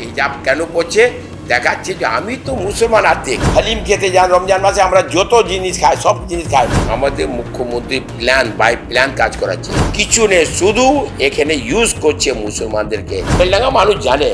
হিজাব কেন পড়ছে দেখাচ্ছে যে আমি তো মুসলমান আর্ধেক হালিম খেতে যান, রমজান মাসে আমরা যত জিনিস খাই, সব জিনিস খাই। আমাদের মুখ্যমন্ত্রী প্ল্যান বাই প্ল্যান কাজ করাচ্ছে। কিছু নেই, শুধু এখানে ইউজ করছে মুসলমানদেরকে। বেলডাঙ্গা মানুষ জানে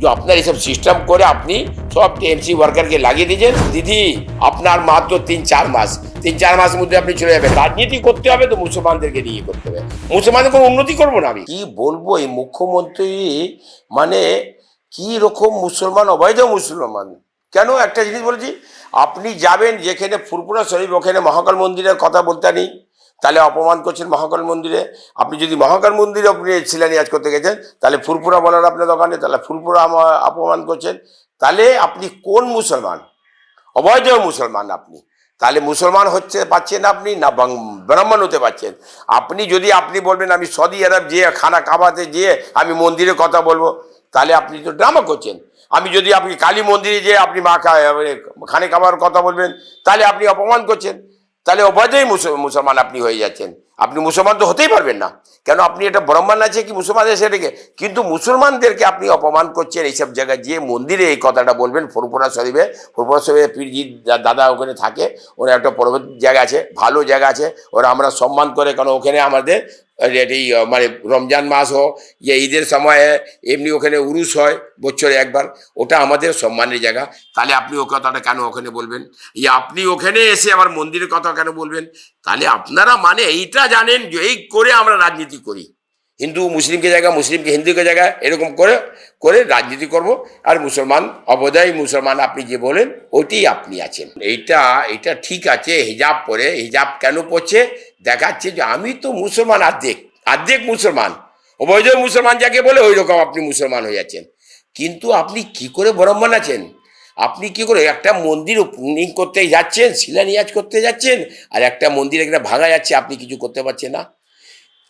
যে আপনার এইসব সিস্টেম করে আপনি সব টিএমসি ওয়ার্কারকে লাগিয়ে দিয়েছেন। দিদি, আপনার মাত্র তিন চার মাস। তিন চার মাসের মধ্যে আপনি চলে যাবেন। রাজনীতি করতে হবে তো মুসলমানদেরকে নিয়ে করতে হবে। মুসলমানদের কোনো উন্নতি করব না আমি। কি বলব এই মুখ্যমন্ত্রী? মানে কি রকম মুসলমান, অবৈধ মুসলমান? কেন? একটা জিনিস বলছি, আপনি যাবেন যেখানে ফুরপুরা শরীফ, ওখানে মহাকাল মন্দিরের কথা বলতে নেই, তাহলে অপমান করছেন মহাকাল মন্দিরে। আপনি যদি মহাকাল মন্দিরে আপনি শিলানিয়াজ করতে গেছেন, তাহলে ফুরপুরা বলার আপনার দোকানে তাহলে ফুরপুরা অপমান করছেন। তাহলে আপনি কোন মুসলমান? অবৈধ মুসলমান আপনি। তাহলে মুসলমান হচ্ছে, পাচ্ছেন আপনি না ব্রাহ্মণ হতে পারছেন আপনি যদি, আপনি বলবেন, আমি সৌদি আরব যেয়ে, খানা কাবাতে যেয়ে, আমি মন্দিরের কথা বলব তাহলে আপনি তো ড্রামা করছেন। আমি যদি আপনি কালী মন্দিরে যেয়ে আপনি মা খানে খাবার কথা বলবেন, তাহলে আপনি অপমান করছেন। তাহলে অবৈধই মুসলমান আপনি হয়ে যাচ্ছেন। আপনি মুসলমান তো হতেই পারবেন না। কেন আপনি এটা ব্রাহ্মণ আছে কি মুসলমান আছে সেটাকে? কিন্তু মুসলমানদেরকে আপনি অপমান করছেন এইসব জায়গায় যে মন্দিরে এই কথাটা বলবেন। ফুরপুরা শরীফে ফুরপুরা শরীফে পীরজি দাদা ওখানে থাকে। ওরা একটা পর্বত জায়গা আছে, ভালো জায়গা আছে। ওরা আমরা সম্মান করে কারণ ওখানে আমাদের এই মানে রমজান মাস হোক, যে ঈদের সময়ে এমনি ওখানে উরুস হয় বছরে একবার, ওটা আমাদের সম্মানের জায়গা। তাহলে আপনি ও কথাটা কেন ওখানে বলবেন? যে আপনি ওখানে এসে আবার মন্দিরের কথা কেন বলবেন? তাহলে আপনারা মানে এইটা জানেন যে এই করে আমরা রাজনীতি করি। হিন্দু, মুসলিমকে জায়গা, মুসলিমকে হিন্দুকে জায়গা, এরকম করে করে রাজনীতি করব। আর মুসলমান অবদায় মুসলমান আপনি যে বলেন ওইটি আপনি আছেন। এইটা এটা ঠিক আছে, হিজাব পরে, হিজাব কেন পড়ছে দেখাচ্ছে যে আমি তো মুসলমান অর্ধেক অর্ধেক মুসলমান। অবৈধ মুসলমান যাকে বলে ওই রকম আপনি মুসলমান হয়ে যাচ্ছেন। কিন্তু আপনি কি করে ব্রাহ্মণ আছেন? আপনি কি করে একটা মন্দির ওপেনিং করতে যাচ্ছেন শিলানিয়াজ করতে যাচ্ছেন, আর একটা মন্দির একটা ভাঙা যাচ্ছে, আপনি কিছু করতে পারছেন না?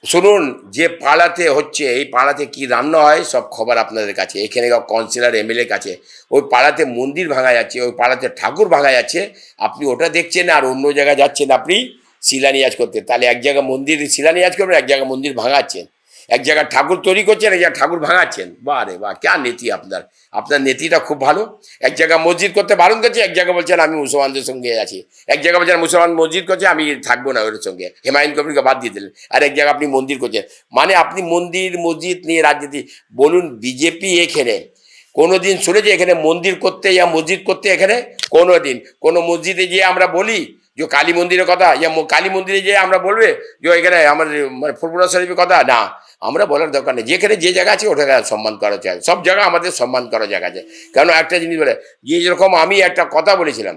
শুনুন, যে পাড়াতে হচ্ছে, এই পাড়াতে কি রান্না হয়, সব খবর আপনাদের কাছে। এখানে কাউন্সিলর এমএলএ কাছে। ওই পাড়াতে মন্দির ভাঙা যাচ্ছে, ওই পাড়াতে ঠাকুর ভাঙা যাচ্ছে, আপনি ওটা দেখছেন আর অন্য জায়গায় যাচ্ছেন আপনি? শিলানিয়াজ করতে। তাহলে এক জায়গায় মন্দির শিলানিয়াজ করবেন, এক জায়গায় মন্দির ভাঙাচ্ছেন। এক জায়গায় ঠাকুর তৈরি করছেন, এক জায়গায় ঠাকুর ভাঙাচ্ছেন। বাহ রে বাহ, কে নীতি আপনার? আপনার নীতিটা খুব ভালো। এক জায়গায় মসজিদ করতে বারণ করছে, এক জায়গায় বলছেন, আমি মুসলমানদের সঙ্গে আছি। এক জায়গায় বলছেন, মুসলমান মসজিদ করছে, আমি থাকব না ওর সঙ্গে। হেমায়ুন কবিরকে বাদ দিয়ে দিলেন। আর এক জায়গায় আপনি মন্দির করছেন। মানে আপনি মন্দির, মসজিদ নিয়ে রাজনীতি। বলুন, বিজেপি এখানে কোনো দিন শুনেছি, এখানে মন্দির করতে, ইয়া মসজিদ করতে এখানে? কোনো দিন কোনো মসজিদে গিয়ে আমরা বলি যে কালী মন্দিরের কথা, ইয়া কালী মন্দিরে যে আমরা বলবে যে এখানে আমাদের মানে ফুরপুরা শরীফের কথা, না, আমরা বলার দরকার নেই। যেখানে যে জায়গা আছে, ওটাকে সম্মান করা চাই সব জায়গা আমাদের সম্মান করা জায়গা আছে। কেন একটা জিনিস বলে, যে যেরকম আমি একটা কথা বলেছিলাম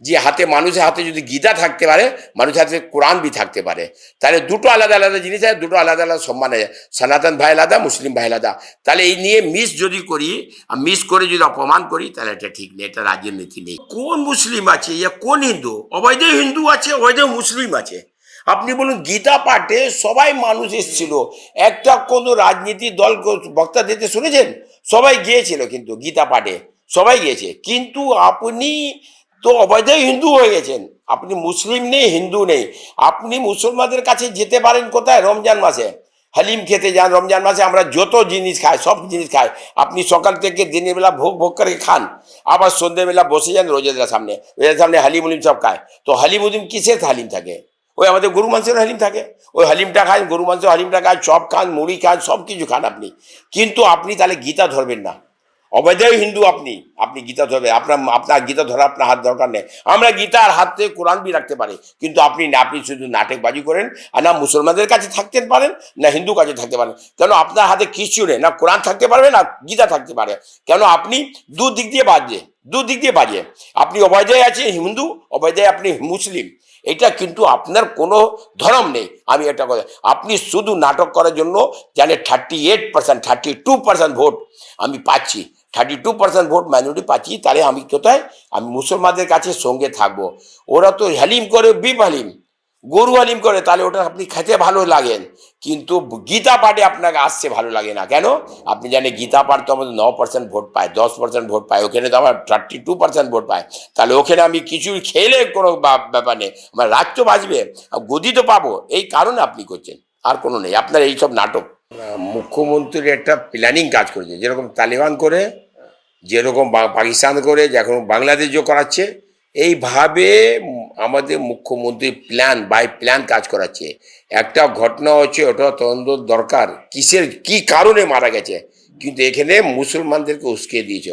যে হাতে মানুষের হাতে যদি গীতা থাকতে পারে, মানুষের হাতে কোরআন বি থাকতে পারে। তাহলে দুটো আলাদা আলাদা জিনিস আছে, দুটো আলাদা আলাদা সম্মান আছে। সনাতন ভাই আলাদা, মুসলিম ভাই আলাদা। তাহলে এই নিয়ে মিস যদি করি মিস করে যদি অপমান করি, তাহলে এটা ঠিক নেই, এটা রাজ্যের নীতি নেই। কোন মুসলিম আছে ইয়া কোন হিন্দু? অবৈধ হিন্দু আছে, অবৈধ মুসলিম আছে। আপনি বলুন, গীতা পাঠে সবাই মানুষ এসেছিল। একটা কোনো রাজনীতি দল বক্তা দিতে শুনেছেন? সবাই গিয়েছিল কিন্তু গীতা পাঠে। সবাই গিয়েছে। কিন্তু আপনি তো অবৈধ হিন্দু হয়ে গেছেন। আপনি মুসলিম নেই, হিন্দু নেই। আপনি মুসলমানদের কাছে যেতে পারেন কোথায়? রমজান মাসে। হালিম খেতে যান, রমজান মাসে আমরা যত জিনিস খাই, সব জিনিস খাই। আপনি সকাল থেকে দিনের বেলা ভোগ ভোগ করে খান। আবার সন্ধ্যেবেলা বসে যান রোজাদার সামনে। রোজার সামনে হালিম উলিম সব খায়। তো হালিম উলিম কিসের হালিম থাকে? ওই আমাদের গরু মাংসের হালিম থাকে। ওই হালিমটা খান, গরু মাংস হালিমটা খান, চপ খান, মুড়ি খান সব কিছু খান আপনি। কিন্তু আপনি তাহলে গীতা ধরবেন না। অবৈধ হিন্দু আপনি। আপনি গীতা ধরবেন আপনার আপনার গীতা ধরা আপনার হাত দরকার নেই। আমরা গীতার হাতে কোরআন বি রাখতে পারি, কিন্তু আপনি না, আপনি শুধু নাটকবাজি করেন, আর না মুসলমানদের কাছে থাকতে পারেন, না হিন্দু কাছে থাকতে পারেন। কেন আপনার হাতে কিছু নেই, না কোরআন থাকতে পারবে, না গীতা থাকতে পারে। কেন আপনি দু দিক দিয়ে বাজে দু দিক দিয়ে বাজে। আপনি অবৈধায় আছে হিন্দু, অবৈধায় আপনি মুসলিম। এটা কিন্তু আপনার কোনো ধর্ম নেই, আমি এটা কথা। আপনি শুধু নাটক করার জন্য জানে thirty eight percent thirty two percent vote আমি পাচ্ছি। Thirty two percent vote minority পাচ্ছি, তাহলে আমি কোথায়? আমি মুসলমানদের কাছে সঙ্গে থাকব। ওরা তো হালিম করে, বিপ হালিম। গরু হালিম করে, তাহলে ওটা আপনি খেতে ভালো লাগেন। কিন্তু গীতা পাঠে আপনাকে আসছে ভালো লাগে না। কেন? আপনি জানেন গীতা পাঠ তো আমাদের ন পার্সেন্ট ভোট পায়, দশ পার্সেন্ট ভোট পায়, ওখানে তো আমার থার্টি টু পার্সেন্ট ভোট পায়। তাহলে ওখানে আমি কিছু খেলে কোনো ব্যাপার নেই। আমার রাজ্য বাঁচবে, আর গদি তো পাবো। এই কারণে আপনি করছেন। আর কোনো নেই। আপনার এইসব নাটক। মুখ্যমন্ত্রী একটা প্ল্যানিং কাজ করেছে। যেরকম তালিবান করে, যেরকম পাকিস্তান করে যখন বাংলাদেশ যে করাচ্ছে, এইভাবে আমাদের মুখ্যমন্ত্রী প্ল্যান বাই প্ল্যান কাজ করাচ্ছে। একটা ঘটনা হচ্ছে, ওটা তদন্ত দরকার। কিসের, কি কারণে মারা গেছে? কিন্তু এখানে মুসলমানদেরকে উস্কে দিয়েছ।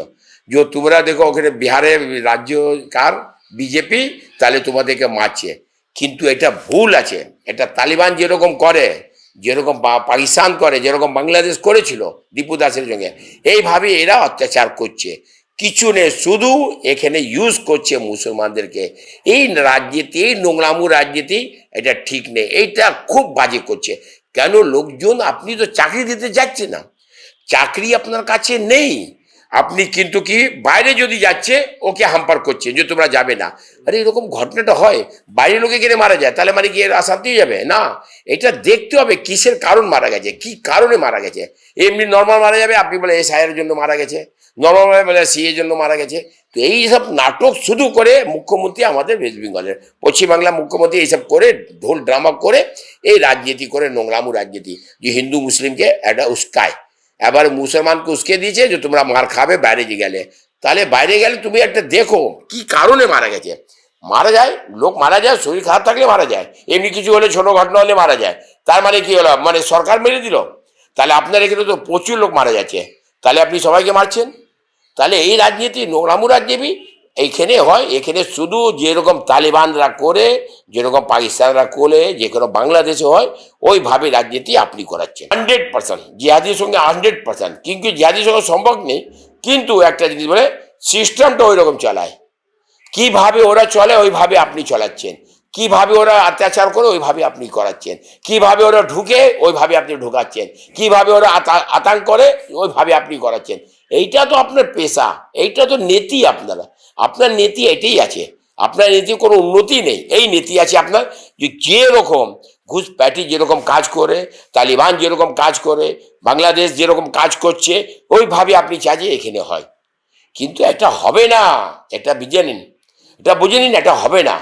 যে তোমরা দেখো, ওখানে বিহারের রাজ্য কার? বিজেপি, তাহলে তোমাদেরকে মারছে। কিন্তু এটা ভুল আছে। এটা তালিবান যেরকম করে যেরকম পাকিস্তান করে, যেরকম বাংলাদেশ করেছিল দীপু দাসের সঙ্গে, এইভাবে এরা অত্যাচার করছে। কিছু নেই শুধু এখানে ইউজ করছে মুসলমানদেরকে। এই রাজনীতি এই নোংরামু রাজনীতি এটা ঠিক নেই। এইটা খুব বাজে করছে। কেন লোকজন, আপনি তো চাকরি দিতে যাচ্ছে না। চাকরি আপনার কাছে নেই। আপনি কিন্তু কি বাইরে যদি যাচ্ছে, ওকে হাম্পার করছে, যে তোমরা যাবে না। আরে এরকম ঘটনাটা হয় বাইরে লোকে গেলে মারা যায়, তাহলে মানে এর আসাতেই যাবে? না, এটা দেখতে হবে কিসের কারণ মারা গেছে, কি কারণে মারা গেছে। এমনি নর্মাল মারা যাবে, আপনি বলে এস আইয়ের জন্য মারা গেছে। নর্মাল বলে সি এর জন্য মারা গেছে। তো এই সব নাটক শুধু করে মুখ্যমন্ত্রী আমাদের ওয়েস্ট বেঙ্গলের পশ্চিমবাংলা মুখ্যমন্ত্রী এইসব করে ঢোল ড্রামা করে এই রাজনীতি করে নোংরামু রাজনীতি, যে হিন্দু মুসলিমকে একটা উস্কায়। এবার মুসলমানকে উস্কে দিয়েছে যে তোমরা মার খাবে, বাইরে গেলে। তাহলে বাইরে গেলে তুমি একটা দেখো কি কারণে মারা গেছে। মারা যায়, লোক মারা যায়, শরীর খারাপ থাকলে মারা যায়। এমনি কিছু হলে ছোট ঘটনা হলে মারা যায়। তার মানে কি হলো? মানে সরকার মেরে দিল। তাহলে আপনার এখানে তো প্রচুর লোক মারা যাচ্ছে। তাহলে আপনি সবাইকে মারছেন? তাহলে এই রাজনীতি, নোংরামু রাজনীতি এইখানে হয় এখানে শুধু যেরকম তালিবানরা করে, যেরকম পাকিস্তানরা করে, যে কোনো বাংলাদেশে হয়, ওইভাবে রাজনীতি আপনি করাচ্ছেন। হান্ড্রেড পার্সেন্ট, জিহাদির সঙ্গে হান্ড্রেড পার্সেন্ট। কিন্তু জিহাদির সঙ্গে সম্ভব নেই, কিন্তু একটা জিনিস বলে, সিস্টেমটা ওই রকম চালায়। কীভাবে ওরা চলে, ওইভাবে আপনি চলাচ্ছেন। কীভাবে ওরা অত্যাচার করে, ওইভাবে আপনি করাচ্ছেন। কীভাবে ওরা ঢুকে, ওইভাবে আপনি ঢুকাচ্ছেন। কীভাবে ওরা আতা- করে, ওইভাবে আপনি করাচ্ছেন। এইটা তো আপনার পেশা, এইটা তো নেতি আপনারা। আপনার নীতি এটাই আছে। আপনার নীতি কোনো উন্নতি নেই। এই নীতি আছে আপনার যে যেরকম ঘুষ প্যাটি যেরকম কাজ করে, তালিবান যেরকম কাজ করে, বাংলাদেশ যেরকম কাজ করছে, ওইভাবে আপনি চাই যে এখানে হয়। কিন্তু এটা হবে না। এটা বুঝে নিন। এটা বুঝে নিন, এটা হবে না।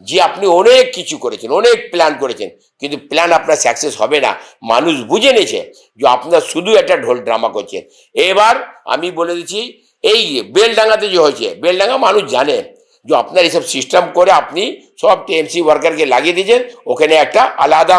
যে আপনি অনেক কিছু করেছেন, অনেক প্ল্যান করেছেন, কিন্তু প্ল্যান আপনার সাকসেস হবে না। মানুষ বুঝে নিয়েছে যে আপনার শুধু একটা ঢোল ড্রামা করছেন। এবার আমি বলে দিচ্ছি এই বেলডাঙ্গাতে যে হয়েছে বেলডাঙ্গা মানুষ জানে যে আপনার এইসব সিস্টেম করে আপনি সব টিএমসি ওয়ার্কারকে লাগিয়ে দিয়েছেন, ওখানে একটা আলাদা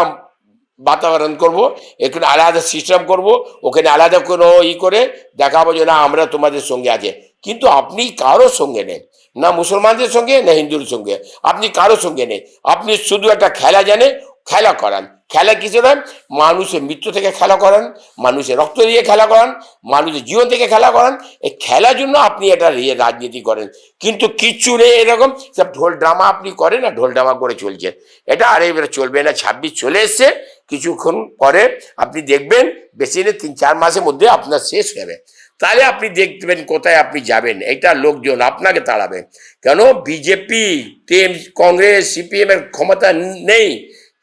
বাতাবরণ করব, এখানে আলাদা সিস্টেম করব, ওখানে আলাদা কোনো ই করে দেখাবো যে না, আমরা তোমাদের সঙ্গে আছে। কিন্তু আপনি কারও সঙ্গে নেই, না মুসলমানদের সঙ্গে, না হিন্দুর সঙ্গে। আপনি কারোর সঙ্গে নেই। আপনি শুধু একটা খেলা জানে খেলা করান। খেলা কিছু নয় মানুষের মৃত্যু থেকে খেলা করান, মানুষের রক্ত দিয়ে খেলা করান, মানুষের জীবন থেকে খেলা করান। এই খেলার জন্য আপনি এটা রাজনীতি করেন। কিন্তু কিচ্ছু নেই এরকম, সব ঢোল ড্রামা আপনি করেন না ঢোল ড্রামা করে চলছেন এটা আর এবারে চলবে না, ছাব্বিশ চলে এসছে, কিছুক্ষণ পরে আপনি দেখবেন বেশি নেই, তিন চার মাসের মধ্যে আপনার শেষ হবে। তাহলে আপনি দেখবেন কোথায় আপনি যাবেন, এটা লোকজন আপনাকে তাড়াবে। কেন? বিজেপি কংগ্রেস, সিপিএম এর ক্ষমতা নেই।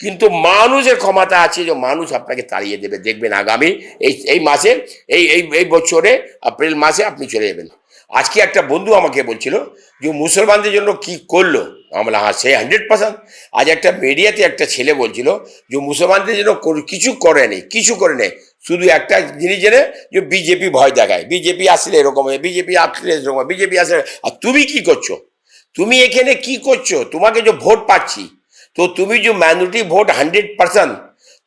কিন্তু মানুষের ক্ষমতা আছে যে মানুষ আপনাকে তাড়িয়ে দেবে। দেখবেন আগামী এই এই মাসে, এই এই এই বছরে, এপ্রিল মাসে আপনি চলে যাবেন। আজকে একটা বন্ধু আমাকে বলছিল যে, মুসলমানদের জন্য কি করল? আমরা হ্যাঁ সে হান্ড্রেড পার্সেন্ট আজ একটা মিডিয়াতে একটা ছেলে বলছিল যে, মুসলমানদের জন্য কিছু করেনি কিছু করে নেই। শুধু একটা জিনিস জেনে যে বিজেপি ভয় দেখায়। বিজেপি আসলে এরকম হয় বিজেপি আসলে এরকম বিজেপি আসলে আর তুমি কি করছ? তুমি এখানে কি করছ? তোমাকে যে ভোট পাচ্ছি তো তুমি যে মাইনরিটি ভোট হান্ড্রেড পার্সেন্ট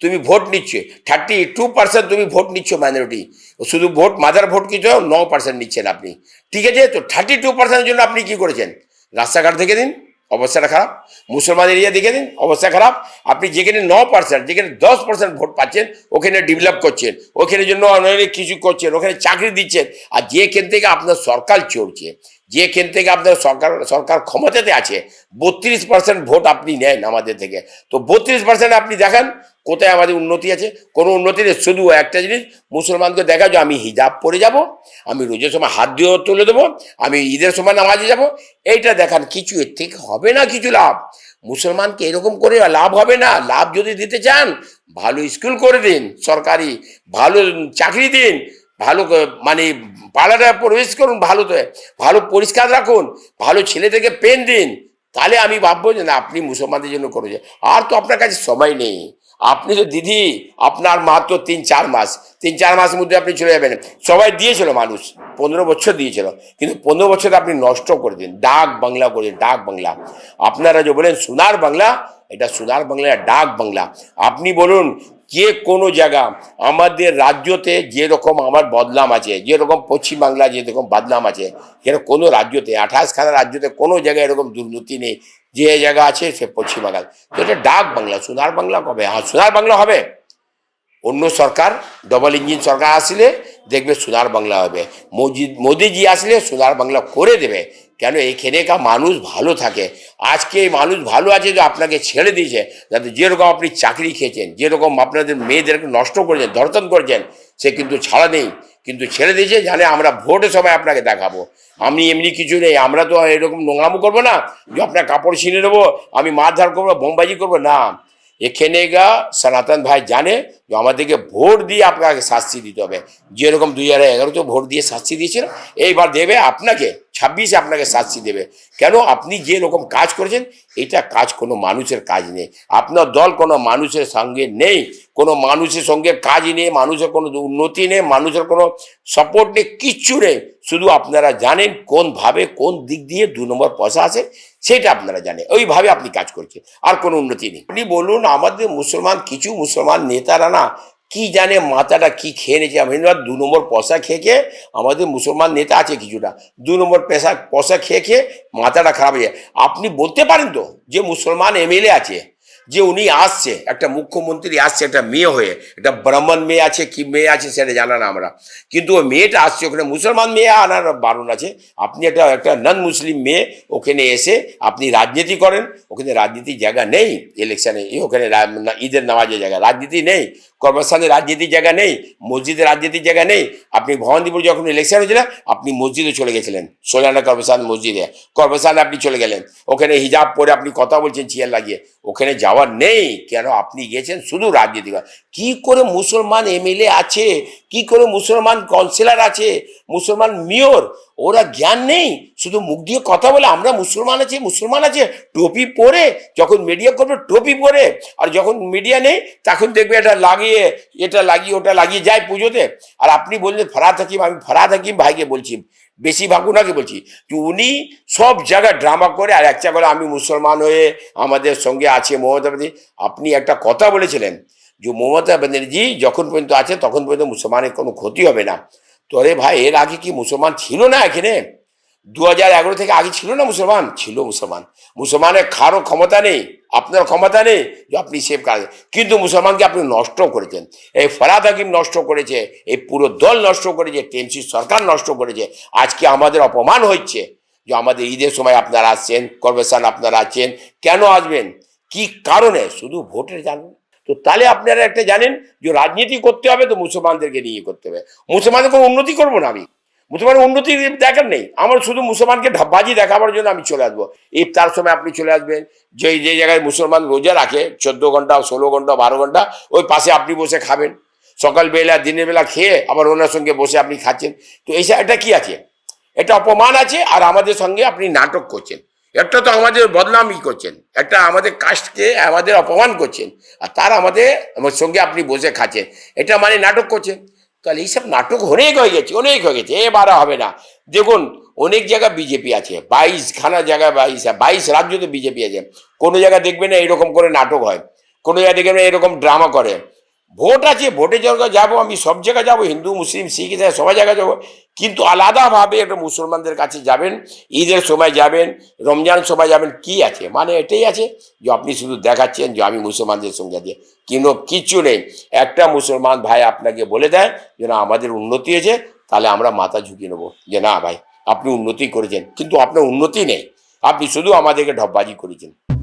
তুমি ভোট নিচ্ছ থার্টি টু পার্সেন্ট তুমি ভোট নিচ্ছ মাইনরিটি শুধু ভোট মাদার ভোট কিছু ন পার্সেন্ট নিচ্ছেন আপনি। ঠিক আছে? তো থার্টি টু পার্সেন্টের জন্য আপনি কি করেছেন? রাস্তাঘাট দেখে দিন অবস্থাটা খারাপ মুসলমান এরিয়া দেখে দিন, অবস্থা খারাপ, আপনি যেখানে ন পার্সেন্ট যেখানে দশ পার্সেন্ট ভোট পাচ্ছেন, ওখানে ডেভেলপ করছেন ওখানে জন্য অনেক কিছু করছেন, ওখানে চাকরি দিচ্ছেন, আর যেখান থেকে আপনার সরকার চলছে যেখান থেকে আপনার সরকার সরকার ক্ষমতাতে আছে, বত্রিশ পার্সেন্ট ভোট আপনি নেন আমাদের থেকে। তো বত্রিশ পার্সেন্ট আপনি দেখান কোথায় আমাদের উন্নতি আছে। কোনো উন্নতি নেই, শুধু একটা জিনিস, মুসলমানকে দেখা যে আমি হিজাব পরে যাব, আমি রোজের সময় হাত দিয়ে তুলে দেবো, আমি ঈদের সময় নামাজে যাব। এইটা দেখান, কিছু এর থেকে হবে না কিছু লাভ? মুসলমানকে এরকম করে লাভ হবে না? লাভ যদি দিতে চান, ভালো স্কুল করে দিন, সরকারি, ভালো চাকরি দিন, ভালো মানে পাড়াটা প্রবেশ করুন ভালো তো ভালো পরিষ্কার রাখুন, ভালো ছেলেদেরকে পেন দিন। তাহলে আমি ভাববো যে না, আপনি মুসলমানদের জন্য করেছেন আর তো আপনার কাছে সময় নেই। আপনি তো দিদি, আপনার মাত্র তিন চার মাস। তিন চার মাসের মধ্যে আপনি চলে যাবেন। সবাই দিয়েছিল মানুষ, পনেরো বছর দিয়েছিল। কিন্তু পনেরো বছর আপনি নষ্ট করে দিন। ডাক বাংলা করে ডাক বাংলা। আপনারা যে বলেন সোনার বাংলা, এটা সোনার বাংলা, ডাক বাংলা। আপনি বলুন যে কোনো জায়গা, আমাদের রাজ্যতে যেরকম আমার বদনাম আছে, যেরকম পশ্চিমবাংলা যেরকম বদনাম আছে যেরকম কোনো রাজ্যতে, আঠাশখানা রাজ্যতে কোনো জায়গায় এরকম দুর্নীতি নেই। যে জায়গা আছে সে পশ্চিমবাংলা তো এটা ডাক বাংলা, সোনার বাংলা কবে? হ্যাঁ সোনার বাংলা হবে। অন্য সরকার ডবল ইঞ্জিন সরকার আসলে দেখবে সোনার বাংলা হবে। মোদি, মোদিজি আসলে সোনার বাংলা করে দেবে। কেন এখানেকার মানুষ ভালো থাকে? আজকে এই মানুষ ভালো আছে যে আপনাকে ছেড়ে দিয়েছে। যাতে যেরকম আপনি চাকরি খেয়েছেন, যেরকম আপনাদের মেয়েদেরকে নষ্ট করেছেন ধর্ষণ করেছেন, সে কিন্তু ছাড়া নেই। কিন্তু ছেড়ে দিয়েছে, জানে আমরা ভোটের সময় আপনাকে দেখাবো। আমি এমনি কিছু নেই, আমরা তো এরকম নোংরামো করব না যে আপনার কাপড় ছিনে নেব, আমি মারধার করব, বোমবাজি করব, না। এখানে গা সনাতন ভাই জানে যে আমাদেরকে ভোট দিয়ে আপনাকে শাস্তি দিতে হবে। যেরকম দুই হাজার এগারোতে ভোট দিয়ে শাস্তি দিয়েছিল, এইবার দেবে আপনাকে, ছাব্বিশে আপনাকে শাস্তি দেবে। কেন? আপনি যে রকম কাজ করেছেন, এটা কাজ কোনো মানুষের কাজ নেই। আপনার দল কোনো মানুষের সঙ্গে নেই, কোনো মানুষের সঙ্গে কাজ নেই, মানুষের কোনো উন্নতি নেই, মানুষের কোনো সাপোর্ট নেই, কিচ্ছু নেই। শুধু আপনারা জানেন কোনভাবে কোন দিক দিয়ে দু নম্বর পয়সা আছে, সেটা আপনারা জানেন। ওইভাবে আপনি কাজ করছেন, আর কোনো উন্নতি নেই। আপনি বলুন, আমাদের মুসলমান, কিছু মুসলমান নেতারা না কি জানে মাথাটা কি খেয়ে নিয়েছে, আমি দু নম্বর পয়সা খেয়ে খেয়ে আমাদের মুসলমান নেতা আছে কিছুটা, দু নম্বর পেশা পয়সা খেয়ে খেয়ে মাথাটা খারাপ হয়ে যায়। আপনি বলতে পারেন তো যে মুসলমান এমএলএ আছে যে উনি আসছে, একটা মুখ্যমন্ত্রী আসছে, একটা মেয়ে হয়ে, একটা ব্রাহ্মণ মেয়ে আছে, কি মেয়ে আছে সেটা জানা না আমরা। কিন্তু ওই মেয়েটা আসছে, ওখানে মুসলমান মেয়ে আনার বারণ আছে। আপনি একটা একটা নন মুসলিম মেয়ে ওখানে এসে আপনি রাজনীতি করেন, ওখানে রাজনীতির জায়গা নেই ইলেকশানে ওখানে ঈদের নামাজের জায়গা, রাজনীতি নেই। কর্মস্থানে রাজনীতির জায়গা নেই, মসজিদে রাজনীতির জায়গা নেই। আপনি ভবানীপুর যখন ইলেকশন হয়েছিল, আপনি মসজিদে চলে গেছিলেন সোলানা কর্মস্থান মসজিদে। কর্মস্থানে আপনি চলে গেলেন। ওখানে হিজাব পরে আপনি কথা বলছেন, চেয়ার লাগিয়ে। ওখানে যাওয়ার নেই। কেন? আপনি গেছেন শুধু রাজনীতি কি করে মুসলমান এমএলএ আছে? কি করে মুসলমান কাউন্সিলর আছে? মুসলমান মেয়র ওরা জ্ঞান নেই। শুধু মুখ দিয়ে কথা বলে, আমরা মুসলমান আছি, মুসলমান আছে। টোপি পরে, যখন মিডিয়া করবে, টোপি পরে। আর যখন মিডিয়া নেই, তখন দেখবে এটা লাগিয়ে এটা লাগিয়ে, ওটা লাগিয়ে যায় পুজোতে। আর আপনি বললেন, ফরাদ হাকিম, আমি ফরাদ হাকিম ভাইকে বলছি। বেশি ভাগুনাকে বলছি? যে উনি সব জায়গায় ড্রামা করে, আর একটা করে আমি মুসলমান হয়ে আমাদের সঙ্গে আছে মমতা ব্যানার্জি। আপনি একটা কথা বলেছিলেন যে মমতা ব্যানার্জি যখন পর্যন্ত আছে, তখন পর্যন্ত মুসলমানের কোনো ক্ষতি হবে না। তো আরে ভাই, এর আগে কি মুসলমান ছিল না এখানে? দু হাজার এগারো থেকে আগে ছিল না মুসলমান? ছিল মুসলমান। মুসলমানের কারও ক্ষমতা নেই, আপনার ক্ষমতা নেই যে আপনি সেভ করেন কিন্তু মুসলমানকে আপনি নষ্ট করেছেন। এই ফরাদ হাকিম নষ্ট করেছে, এই পুরো দল নষ্ট করেছে টেনসি সরকার নষ্ট করেছে। আজকে আমাদের অপমান হচ্ছে যে আমাদের ঈদের সময় আপনারা আসছেন কর্পোরেশন আপনারা আছেন কেন আসবেন? কি কারণে? শুধু ভোটের জানেন তো তাহলে আপনারা একটা জানেন যে রাজনীতি করতে হবে তো মুসলমানদেরকে নিয়ে করতে হবে। মুসলমানদের কোনো উন্নতি করব না আমি। মুসলমানের উন্নতি দেখার নেই। আমার শুধু মুসলমানকে ঢাব্বাজি দেখাবার জন্য আমি চলে আসব। ইফতার সময় আপনি চলে আসবেন। যে যে জায়গায় মুসলমান রোজা রাখে, চোদ্দ ঘণ্টা, ষোলো ঘণ্টা, বারো ঘণ্টা, ওই পাশে আপনি বসে খাবেন। সকালবেলা দিনের বেলা খেয়ে আবার ওনার সঙ্গে বসে আপনি খাচ্ছেন। তো এই এটা কি আছে? এটা অপমান আছে আর আমাদের সঙ্গে আপনি নাটক করছেন। একটা তো আমাদের বদনামি করছেন। একটা আমাদের কাস্টকে আমাদের অপমান করছেন। আর তার আমাদের আমার সঙ্গে আপনি বসে খাচ্ছেন। এটা মানে নাটক করছেন। তাহলে এইসব নাটক অনেক হয়ে গেছে, অনেক হয়ে গেছে এবার হবে না। দেখুন, অনেক জায়গায় বিজেপি আছে বাইশ খানা জায়গায় বাইশ বাইশ রাজ্য রাজ্যতে বিজেপি আছে। কোনো জায়গায় দেখবে না এরকম করে নাটক হয়, কোনো জায়গায় দেখবে না এরকম ড্রামা করে। ভোট আছে ভোটের জায়গায় যাব, আমি সব জায়গায় যাব, হিন্দু, মুসলিম, শিখ ইসাই সবাই জায়গায় যাব। কিন্তু আলাদাভাবে একটা মুসলমানদের কাছে যাবেন, ঈদের সময় যাবেন, রমজান সময় যাবেন, কি আছে? মানে এটাই আছে যে আপনি শুধু দেখাচ্ছেন যে আমি মুসলমানদের সঙ্গে আছি। কিন্তু কিচ্ছু নেই। একটা মুসলমান ভাই আপনাকে বলে দেয় যে, না, আমাদের উন্নতি হয়েছে, তাহলে আমরা মাথা ঝুঁকি নেব। যে, না, ভাই, আপনি উন্নতি করেছেন। কিন্তু আপনার উন্নতি নেই। আপনি শুধু আমাদেরকে ঢপবাজি করেছেন।